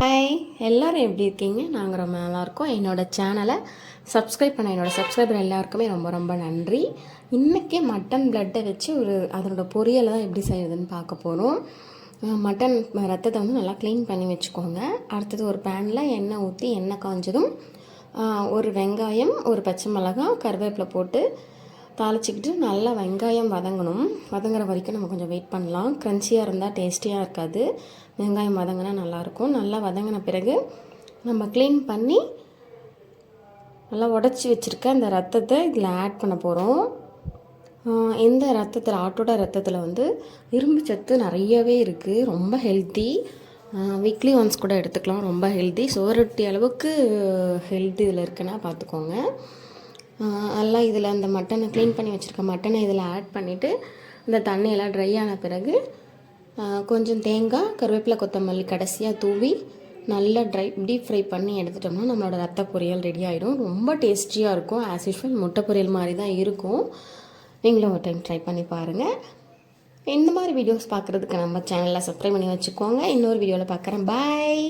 Hi எல்லோரும் எப்படி இருக்கீங்க? நாங்கள் ரொம்ப நல்லாயிருக்கோம் என்னோடய சேனலை சப்ஸ்கிரைப் பண்ண என்னோடய சப்ஸ்கிரைபர் எல்லாருக்குமே ரொம்ப ரொம்ப நன்றி. இன்றைக்கே மட்டன் பிளட்டை வச்சு ஒரு அதனோட பொரியலை தான் எப்படி செய்யுதுன்னு பார்க்க போகிறோம் மட்டன் ரத்தத்தை வந்து நல்லா க்ளீன் பண்ணி வச்சுக்கோங்க. அடுத்தது ஒரு பேனில் எண்ணெய் ஊற்றி எண்ணெய் காய்ஞ்சதும் ஒரு வெங்காயம் ஒரு பச்சை மிளகாய் கருவேப்பிலை போட்டு தாளிச்சிக்கிட்டு நல்லா வெங்காயம் வதங்கணும். வதங்குற வரைக்கும் நம்ம கொஞ்சம் வெயிட் பண்ணலாம். க்ரன்ச்சியாக இருந்தால் டேஸ்டியாக இருக்காது. வெங்காயம் வதங்கினா நல்லாயிருக்கும். நல்லா வதங்கின பிறகு நம்ம க்ளீன் பண்ணி நல்லா உடச்சி வச்சுருக்க அந்த ரத்தத்தை இதில் ஆட் பண்ண போகிறோம் இந்த ரத்தத்தில் ஆட்டோட ரத்தத்தில் வந்து இரும்பு சத்து நிறையவே இருக்குது ரொம்ப ஹெல்த்தி வீக்லி ஒன்ஸ் கூட எடுத்துக்கலாம். ரொம்ப ஹெல்த்தி சுவரொட்டி அளவுக்கு ஹெல்த்தி இதில் இருக்குன்னா பார்த்துக்கோங்க எல்லாம் இதில் அந்த மட்டனை க்ளீன் பண்ணி வச்சுருக்க மட்டனை இதில் ஆட் பண்ணிவிட்டு இந்த தண்ணியெல்லாம் ட்ரை ஆன பிறகு கொஞ்சம் தேங்காய் கருவேப்பிலை கொத்தமல்லி கடைசியாக தூவி நல்லா ட்ரை டீப் ஃப்ரை பண்ணி எடுத்துட்டோம்னா நம்மளோட ரத்த பொரியல் ரெடி ஆகிடும் ரொம்ப டேஸ்டியாக இருக்கும். ஆஸ் யூஷுவல் முட்டை பொரியல் மாதிரி தான் இருக்கும். நீங்களும் ஒரு டைம் ட்ரை பண்ணி பாருங்கள் இந்த மாதிரி வீடியோஸ் பார்க்குறதுக்கு நம்ம சேனலில் சப்ஸ்கிரைப் பண்ணி வச்சுக்கோங்க. இன்னொரு வீடியோவில் பார்க்குறேன். பாய்